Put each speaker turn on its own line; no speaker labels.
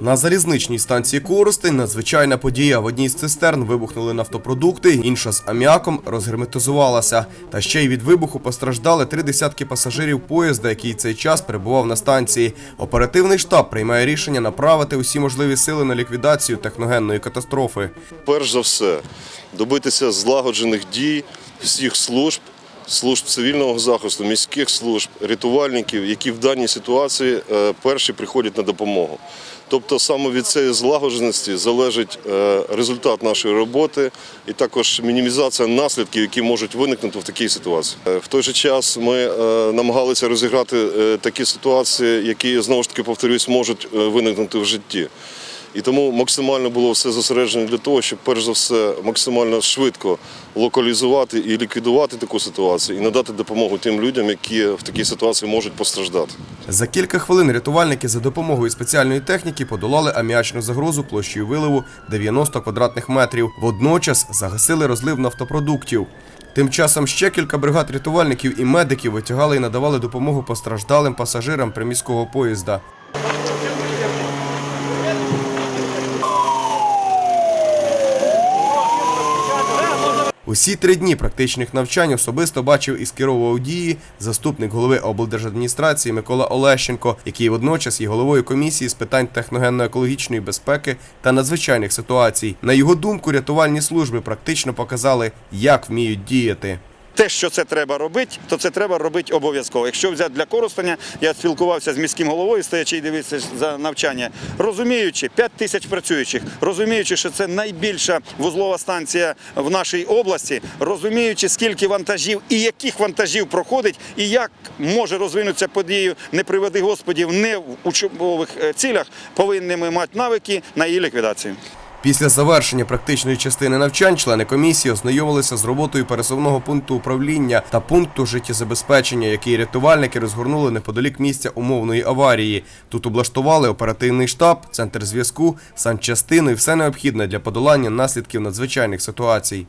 На залізничній станції Коростень надзвичайна подія. В одній з цистерн вибухнули нафтопродукти, інша з аміаком розгерметизувалася. Та ще й від вибуху постраждали три десятки пасажирів поїзда, який цей час перебував на станції. Оперативний штаб приймає рішення направити усі можливі сили на ліквідацію техногенної катастрофи.
перш за все добитися злагоджених дій всіх служб, служб цивільного захисту, міських служб, рятувальників, які в даній ситуації е, перші приходять на допомогу. Тобто саме від цієї злагодженості залежить е, результат нашої роботи і також мінімізація наслідків, які можуть виникнути в такій ситуації. Е, В той же час ми намагалися розіграти такі ситуації, які знову ж таки повторюсь, можуть виникнути в житті. І тому максимально було все зосереджено для того, щоб перш за все максимально швидко локалізувати і ліквідувати таку ситуацію і надати допомогу тим людям, які в такій ситуації можуть постраждати.
За кілька хвилин рятувальники за допомогою спеціальної техніки подолали аміачну загрозу площею виливу 90 квадратних метрів. Водночас загасили розлив нафтопродуктів. Тим часом ще кілька бригад рятувальників і медиків витягали і надавали допомогу постраждалим пасажирам приміського поїзда. Усі три дні практичних навчань особисто бачив і скеровував дії заступник голови облдержадміністрації Микола Олещенко, який водночас є головою комісії з питань техногенно-екологічної безпеки та надзвичайних ситуацій. На його думку, рятувальні служби практично показали, як вміють діяти.
Те, що це треба робити, то це треба робити обов'язково. Якщо взяти для Коростеня, я спілкувався з міським головою, стоячи і дивився за навчання, розуміючи 5 тисяч працюючих, розуміючи, що це найбільша вузлова станція в нашій області, розуміючи, скільки вантажів і яких вантажів проходить, і як може розвинутися подію, не приведи Господів, не в учбових е, цілях, повинні ми мати навики на її ліквідацію.
Після завершення практичної частини навчань члени комісії ознайомилися з роботою пересувного пункту управління та пункту життєзабезпечення, який рятувальники розгорнули неподалік місця умовної аварії. Тут облаштували оперативний штаб, центр зв'язку, санчастину і все необхідне для подолання наслідків надзвичайних ситуацій.